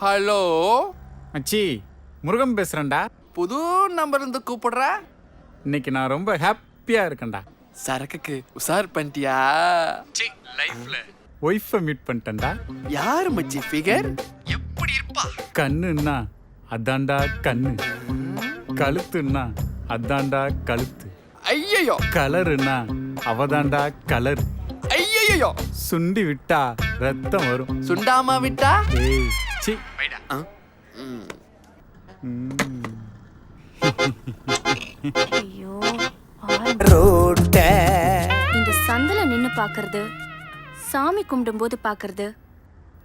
Hello? மச்சி முருகன் பேசுறேன்டா. புது number இருந்து கூப்பிடுற? இன்னைக்கு நான் ரொம்ப ஹாப்பியா இருக்கேன்டா. சரக்குக்கு உசார் பண்ணிட்டியா? லைஃப்ல ஒய்ஃபை மீட் பண்ணிட்டேன்டா. யார் மச்சி ஃபிகர் எப்படி இருப்பா? கண்ணுன்னா அதான்டா கண்ணு. கழுத்துன்னா அதான்டா கழுத்து. ஐயோ கலருன்னா அவதான்டா கலர். ஐயோ சுண்டி விட்டா ரத்தம் வரும். சுண்டாமா விட்டா? ஏய் சி. ஆ? ஐயோ. ரோட்ட. இந்த சந்தில நின்னு பாக்குறது சாமி கும்பிடும்போது பாக்குறது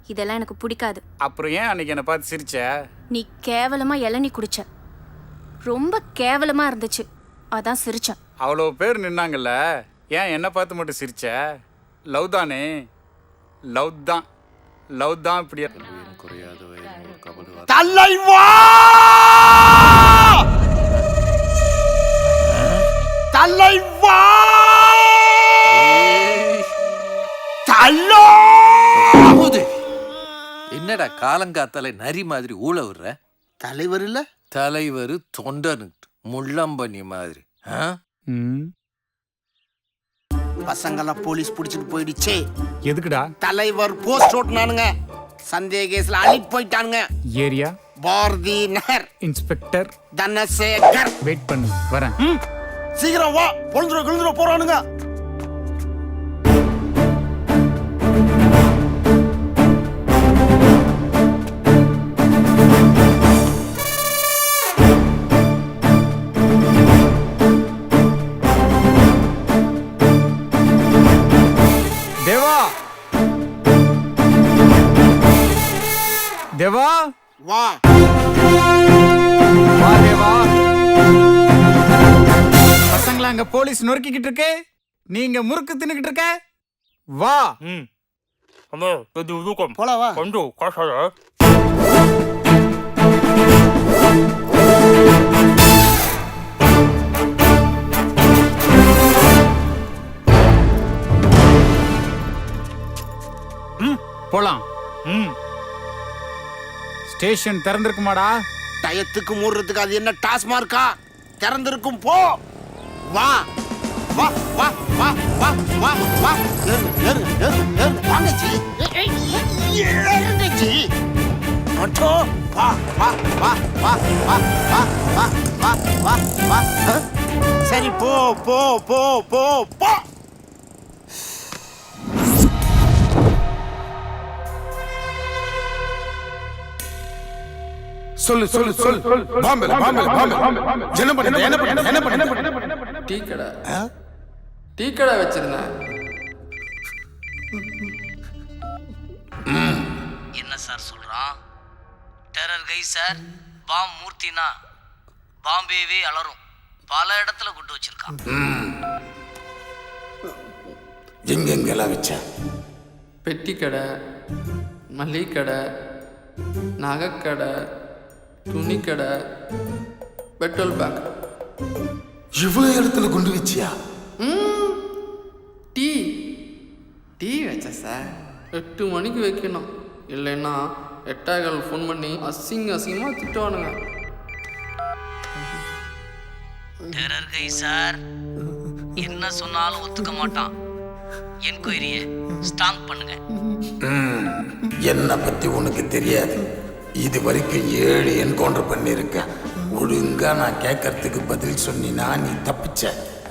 இதெல்லாம் எனக்கு பிடிக்காது. அப்புறம் ஏன் அன்னைக்கு என்னை பார்த்து சிரிச்ச? நீ கேவலமா இளநீ குடிச்ச. ரொம்ப கேவலமா இருந்துச்சு. அதான் சிரிச்சேன். அவ்வளோ பேர் நின்னாங்கல்ல ஏன் என்னை பார்த்து மட்டும் சிரிச்ச? லவ் தானே? லவ் தான். லவ் தான் இப்படி. தலைவா தலைவா தல்லோ என்னடா காலங்காத்தால நரி மாதிரி ஊழ விடுற? தலைவர் இல்ல? தலைவர் தொண்டனு முள்ளம்பனி மாதிரி ஆ? பசங்கெல்லாம் போலீஸ் பிடிச்சிட்டு போயிடுச்சே. எதுக்குடா? தலைவர் போஸ்ட் ஓட்டுனானுங்க. சந்தேக கேஸ்ல அழிட்டு போயிட்டானுங்க. Area? Bharathi Nagar. Inspector? Dhanasekar. Wait பண்ணு வரேன். சீக்கிரம் வா. பொழுதுற கிழுதுற போறானுங்க. அங்க போலீஸ் நொறுக்கிக்கிட்டு இருக்கு நீங்க முறுக்கு தின்னுக்கிட்டு இருக்க வா 응. 한번 너도 누구 போல வா 먼저 가셔라. போலாம் 응. ஸ்டேஷன் திறந்திருக்குமாடா டயத்துக்கு மூடுறதுக்கு அது என்ன டாஸ்மார்க்கா திறந்திருக்கும் போ வா வா வா வா வா வா வா ஏறு ஏறு ஏறு ஏறு வாங்கச்சி ஏறுங்கச்சி ஆட்டோ வா வா வா வா வா வா வா வா வா வா ஆ? சரி போ போ போ போ போ சொல்லு சொல்லு சொல்லு பாம்பேல பாம்பேல பாம்பேல என்ன பண்ண என்ன பண்ண என்ன பண்ண டீ கடை டீ கடை வச்சிருந்தேன் என்ன சார் சொல்றான்? டெரர் கை சார் பாம் மூர்த்தினா பாம்பேவே அலறும் பல இடத்துல குட்டு வச்சிருக்கான். எங்கெங்கெல்லாம் வச்ச பெட்டி கடை மளிகை கடை நகைக்கடை துணி கடை பெட்ரோல் பேங்க். இவ்வளவு இடத்துல குண்டு வச்சியா டீ டீ வச்சேன் சார் எட்டு மணிக்கு வைக்கணும் இல்லைன்னா எட்டாய்கள் ஃபோன் பண்ணி அசிங்க அசிங்கமாக திட்டுவானுங்க டெரர் கை சார் என்ன சொன்னாலும் ஒத்துக்க மாட்டான். என்கொயரியை ஸ்டாம்ப் பண்ணுங்க. என்ன பத்தி உனக்கு தெரியாது. இது வரைக்கும் ஏழு என்கவுண்டர் பண்ணியிருக்கேன். ஒழுங்கா நான் கேட்கறதுக்கு பதில் சொன்னினா நீ தப்பிச்ச.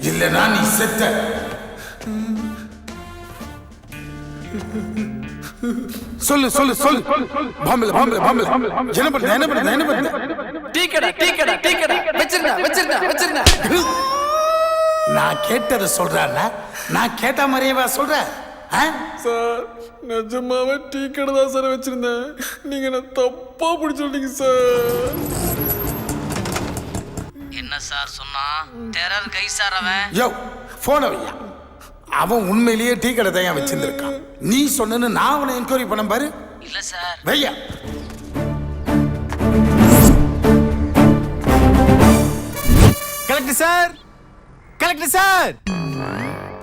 இல்லைனா நீ செத்த. சொல்லு சொல்லு சொல்லு. பாம்பேல பாம்பேல பாம்பேல. என்ன பண்ண என்ன பண்ண என்ன பண்ண டீ கடை டீ கடை டீ கடை. வச்சிருந்தேன் வச்சிருந்தேன் வச்சிருந்தேன் நான் கேட்டதை சொல்றானா நான் கேட்ட மாதிரியேவா சொல்றேன் ஆ? சார் நிஜமாவே டீ கடை தான் சார் வச்சிருந்தேன். நீங்க என்ன தப்பா பிடிச்சிட்டீங்க சார். சார் சொன்னா. டெரர் கை சார் அவன். யோ போன வையா. அவன் உண்மையிலேயே டீ கடை தான் வச்சிருந்திருக்கான். நீ சொன்னன்னு நான் அவனை என்கொயரி பண்ண பாரு. இல்ல சார். வையா. Collector sir. Collector sir.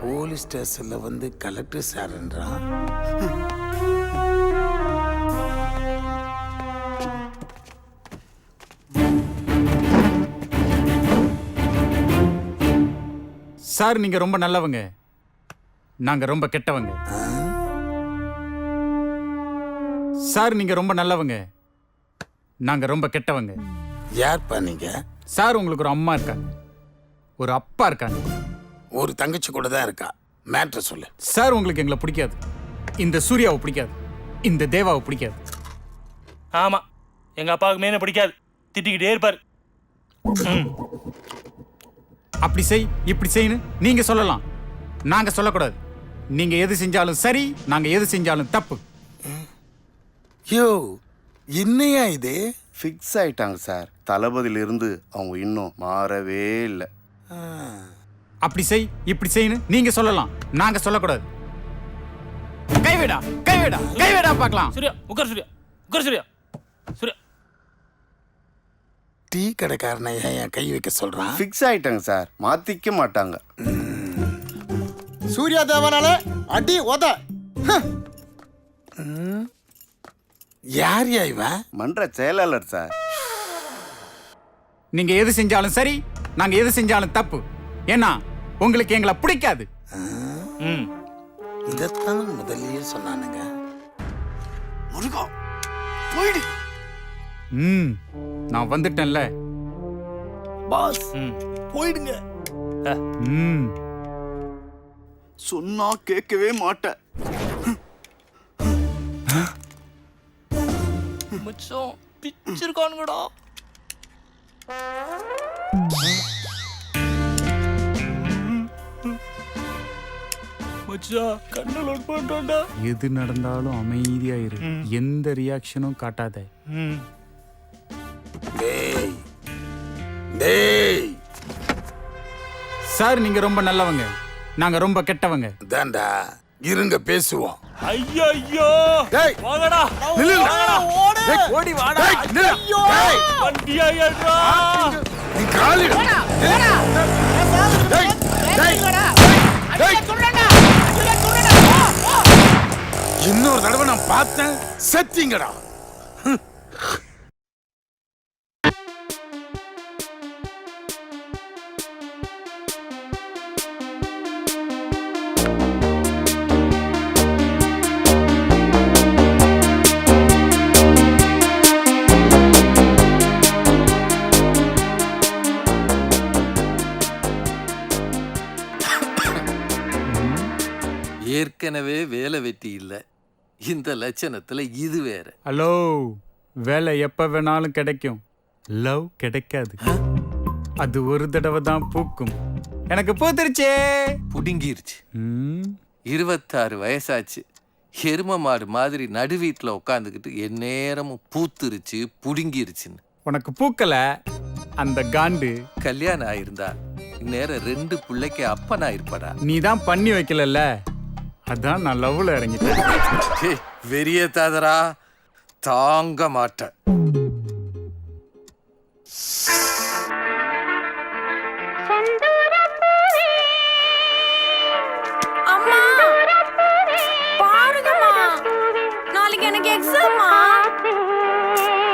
Police ஸ்டேஷன்ல வந்து கலெக்டர் சார்ன்றான் சார் நீங்க ரொம்ப நல்லவங்க. நாங்க ரொம்ப கெட்டவங்க. சார் நீங்க ரொம்ப நல்லவங்க. நாங்க ரொம்ப கெட்டவங்க. யார்ப்பா நீங்க? சார் உங்களுக்கு ஒரு அம்மா இருக்காங்க ஒரு அப்பா இருக்காங்க ஒரு தங்கச்சி கூட தான் இருக்கா? மேட்ரு சொல்லு. சார் உங்களுக்கு எங்களை பிடிக்காது. இந்த சூர்யாவை பிடிக்காது. இந்த தேவாவை பிடிக்காது. ஆமா. எங்க அப்பாவுக்கு மீனை பிடிக்காது. திட்டிக்கிட்டே இருப்பாரு. ம். அப்படி செய் இப்படி செய்யணும் நீங்க சொல்லலாம். நாங்க சொல்லக்கூடாது. நீங்க எது செஞ்சாலும் சரி நாங்க எது செஞ்சாலும் தப்பு. யோ என்னையா இது? ஃபிக்ஸ் ஆயிட்டாங்க சார் தளபதியிலிருந்து அவங்க இன்னும் மாறவே இல்லை. அப்படி செய் இப்படி செய்யணும் நீங்க சொல்லலாம். நாங்க சொல்லக்கூடாது. கைவிடா கைவிடா கைவிடா பார்க்கலாம். சூர்யா உட்கார் சூர்யா உட்கார் சூர்யா. டீ கடைக்காரனை ஏன் என் கை வைக்க சொல்றான் ஃபிக்ஸ் ஆயிட்டாங்க சார் மாத்திக்க மாட்டாங்க. சூர்யா தேவனால அடி உத. யார் யா இவன் மன்ற செயலாளர் சார் நீங்க எது செஞ்சாலும் சரி நாங்க எது செஞ்சாலும் தப்பு. ஏன்னா உங்களுக்கு எங்களை பிடிக்காது. ம் இதைத்தான் முதல்லயே சொன்னானுங்க. முருகா போயிடு. ம் நான் வந்துட்டேன்ல. பாஸ் ம். போயிடுங்க. ம். சொன்னா கேட்கவே மாட்டேன். மச்சான் பிச்சிருக்கானுங்கடா. எது நடந்தாலும் அமைதியா இரு. எந்த ரியாக்ஷனும் காட்டாத. ம். டேய். டேய். சார் நீங்க ரொம்ப நல்லவங்க. நாங்க ரொம்ப கெட்டவங்க. தாண்டா இருங்க பேசுவோம். ஐயோ ஐயோ டேய் வாங்கடா நில்லுடா. டேய், ஓடி வாடா. டேய், நில்லு. டேய், வண்டியா ஏற்றா நீ காலிடு. டேய், டேய், டேய், டேய். இன்னொரு தடவை நான் பார்த்தேன். செத்தீங்கடா. ஏற்கனவே வேலை வெட்டி இல்லை. இந்த லட்சணத்துல இது வேற. ஹலோ வேலை எப்ப வேணாலும் கிடைக்கும். லவ் கிடைக்காது. அது ஒரு தடவை தான் பூக்கும். எனக்கு பூத்துருச்சே. புடுங்கிருச்சு. இருபத்தாறு வயசாச்சு. எரும மாடு மாதிரி நடு வீட்டில் உட்காந்துக்கிட்டு எந்நேரமும் பூத்துருச்சு புடுங்கிருச்சுன்னு. உனக்கு பூக்கல? அந்த காண்டு. கல்யாணம் ஆயிருந்தா இந்நேரம் ரெண்டு பிள்ளைக்கு அப்பனா இருப்படா. நீ தான் பண்ணி வைக்கலல்ல. அதான் நான் லவ்ல இறங்கிட்டேன். வெறிய தாதரா. தாங்க மாட்டேன். அம்மா பாருங்கம்மா. நாளைக்கு எனக்கு எக்ஸாம்மா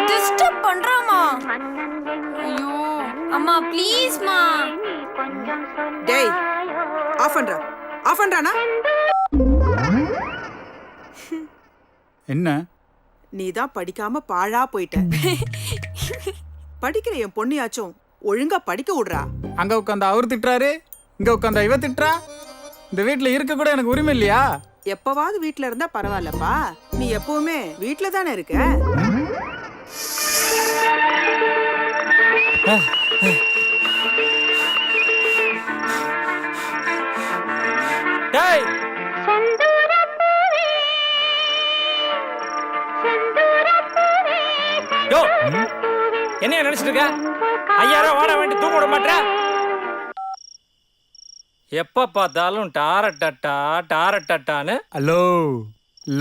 டிஸ்டர்ப் பண்றாமா ஐயோ அம்மா ப்ளீஸ்மா டேய் ஆஃப் பண்றா. ஆஃப் பண்றானா? என்ன? நீ தான் படிக்காம பாழா போயிட்ட. படிக்கிற என் பொண்ணியாச்சும் ஒழுங்கா படிக்க விடுறா. அங்க உட்காந்து அவர் திட்டுறாரு இங்க உட்காந்து இவ திட்டுறா? இந்த வீட்ல இருக்க கூட எனக்கு உரிமை இல்லையா? எப்பவாவது வீட்ல இருந்தா பரவாயில்லப்பா. நீ எப்பவுமே வீட்ல தானே இருக்க? டேய் யோ என்ன நினைச்சிட்டு இருக்க? ஐயாயிரம் வாட வேண்டி தூங்க விட மாட்டேற? எப்ப பார்த்தாலும் டாரட்டட்டா டாரட்டட்டான்னு. ஹலோ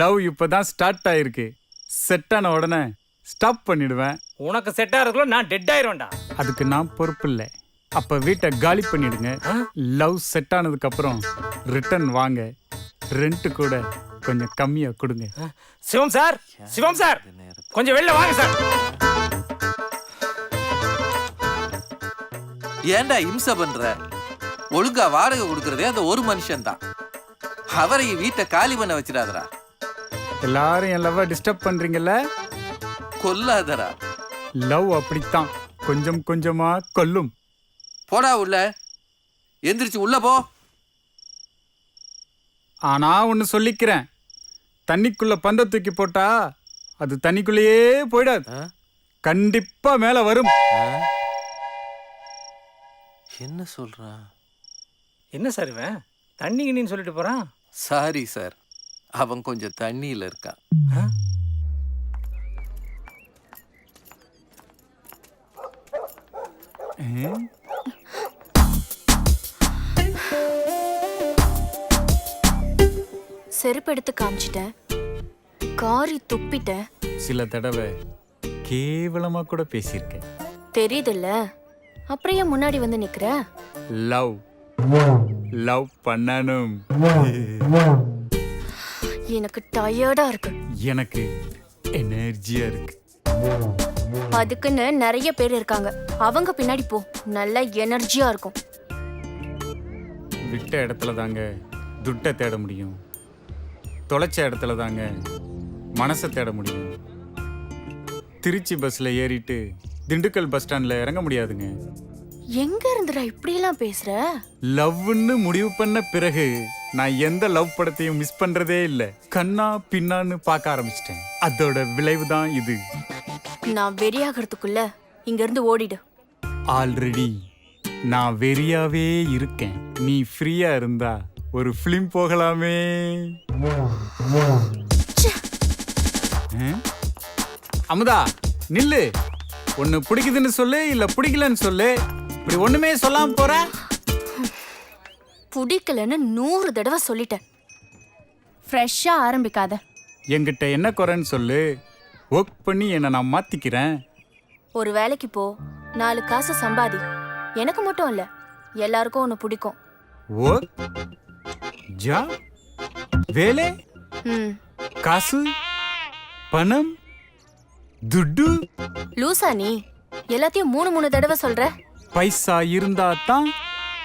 லவ் இப்பதான் ஸ்டார்ட் ஆயிருக்கு. செட் ஆன உடனே ஸ்டாப் பண்ணிடுவேன். உனக்கு செட் ஆகிறதுக்குள்ள நான் டெட் ஆயிருவேன்டா. அதுக்கு நான் பொறுப்பு இல்லை. அப்ப வீட்டை காலி பண்ணிடுங்க. லவ் செட் ஆனதுக்கு அப்புறம் ரிட்டர்ன் வாங்க. ரெண்ட் கூட கொஞ்சம் கம்மியா கொடுங்க. Sivam sir Sivam sir. கொஞ்சம் வெளில வாங்க சார். ஏன்டா இம்சை பண்ற? ஒழுங்கா வாடகை கொடுக்கறதே அந்த ஒரு மனுஷன்தான். அவரை வீட்டை காலி பண்ண வச்சிடாதடா. எல்லாரும் என் லவ்வை டிஸ்டர்ப் பண்றீங்கல்ல? கொல்லாதடா. லவ் அப்படித்தான். கொஞ்சம் கொஞ்சமா கொல்லும். போடா உள்ள. எந்திரிச்சு உள்ள போ. ஆனா ஒன்னு சொல்லிக்கிறேன். தண்ணிக்குள்ள பந்த தூக்கி போட்டா அது தண்ணிக்குள்ளேயே போயிடாது. ஆ? கண்டிப்பா மேல வரும். என்ன சொல்றான் என்ன சார் இவன்? தண்ணி கிண்ணின்னு சொல்லிட்டு போறான்? சாரி சார் அவன் கொஞ்சம் தண்ணியில இருக்கான் ஆ? செருப்பு எடுத்து காமிச்சிட்டேன். காரி துப்பிட்டேன். சில தடவை கேவலமா கூட பேசியிருக்கேன். தெரியுதுல்ல? அப்புறம் ஏன் முன்னாடி வந்து நிக்கிற? லவ். லவ் பண்ணணும். எனக்கு டயர்டா இருக்கு. எனக்கு எனர்ஜியா இருக்கு. அதுக்குன்னு நிறைய பேர் இருக்காங்க. அவங்க பின்னாடி போ. நல்ல எனர்ஜியா இருக்கும். விட்ட இடத்துல தாங்க துட்டை தேட முடியும். தொலைச்ச இடத்துல தாங்க மனசை தேட முடியும். திருச்சி பஸ்ல ஏறிட்டு திண்டுக்கல் பஸ் ஸ்டாண்ட்ல இறங்க முடியாதுங்க. எங்க இருந்துடா இப்படி எல்லாம் பேசுற? லவ்னு முடிவு பண்ண பிறகு நான் எந்த லவ் படத்தையும் மிஸ் பண்றதே இல்ல. கண்ணா பின்னான்னு பார்க்க ஆரம்பிச்சிட்டேன். அதோட விளைவு தான் இது. நான் வெறியாகிறதுக்குள்ள இங்க இருந்து ஓடிடு. ஆல்ரெடி நான் வெறியாவே இருக்கேன். நீ ஃப்ரீயா இருந்தா ஒரு ஃபிலிம் போகலாமே? அமுதா நில்லு. ஒன்னு பிடிக்குதுன்னு சொல்லு இல்ல பிடிக்கலன்னு சொல்லு. இப்படி ஒண்ணுமே சொல்லாம போற? பிடிக்கலன்னு நூறு தடவை சொல்லிட்டேன். ஃப்ரெஷ்ஷா ஆரம்பிக்காத. என்கிட்ட என்ன குறைன்னு சொல்லு. ஒர்க் பண்ணி என்னை நான் மாத்திக்கிறேன். ஒரு வேலைக்கு போ நாலு காசு சம்பாதி. எனக்கு மட்டும் இல்ல எல்லாருக்கும் ஒன்று பிடிக்கும். ஒர்க் ஜா வேலை காசு பணம் துட்டு. லூசா நீ. எல்லாத்தையும் மூணு மூணு தடவை சொல்ற. பைசா இருந்தா தான்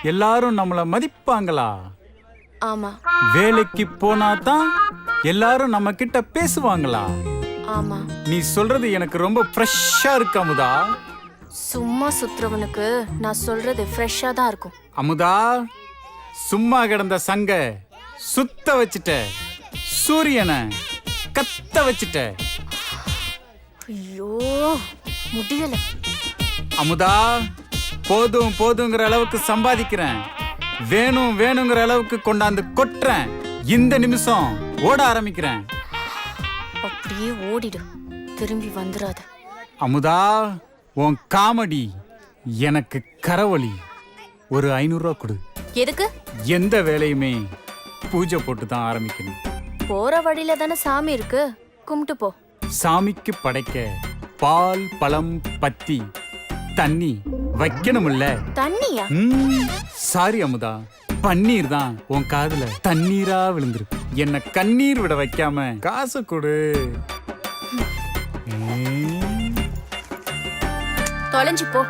எல்லாரும் நம்மள மதிப்பாங்களா? ஆமா. வேலைக்கு போனா தான் எல்லாரும் நம்ம கிட்ட பேசுவாங்களா? ஆமா. நீ சொல்றது எனக்கு ரொம்ப ஃப்ரெஷ்ஷா இருக்கு அமுதா. சும்மா சுத்துறவனுக்கு நான் சொல்றது ஃப்ரெஷ்ஷா தான் இருக்கும். அமுதா சும்மா கிடந்த சங்க. சுத்த வச்சிட்ட. சூரியனை கத்த வச்சிட்ட. ஐயோ முடியல. அமுதா போதும் போதுங்கிற அளவுக்கு சம்பாதிக்கிறேன். வேணும் வேணுங்கிற அளவுக்கு கொண்டாந்து கொட்டுறேன். இந்த நிமிஷம் ஓட ஆரம்பிக்கிறேன். அப்படியே ஓடிடு. திரும்பி வந்துடாத அமுதா உன் காமெடி எனக்கு கரவொலி ஒரு ஐநூறுரூவா கொடு. எதுக்கு? எந்த வேலையுமே பூஜை போட்டு தான் ஆரம்பிக்கணும். போற வழியில தானே சாமி இருக்கு? கும்பிட்டு போ. சாமிக்கு படைக்க பால் பழம் பத்தி தண்ணி வைக்கணும்ல? தண்ணியா? ம், சாரி அமுதா பன்னீர் தான் உன் காதுல தண்ணீரா விழுந்திருக்கு. என்ன கண்ணீர் விட வைக்காம காசு கொடு. தொலைஞ்சு போ.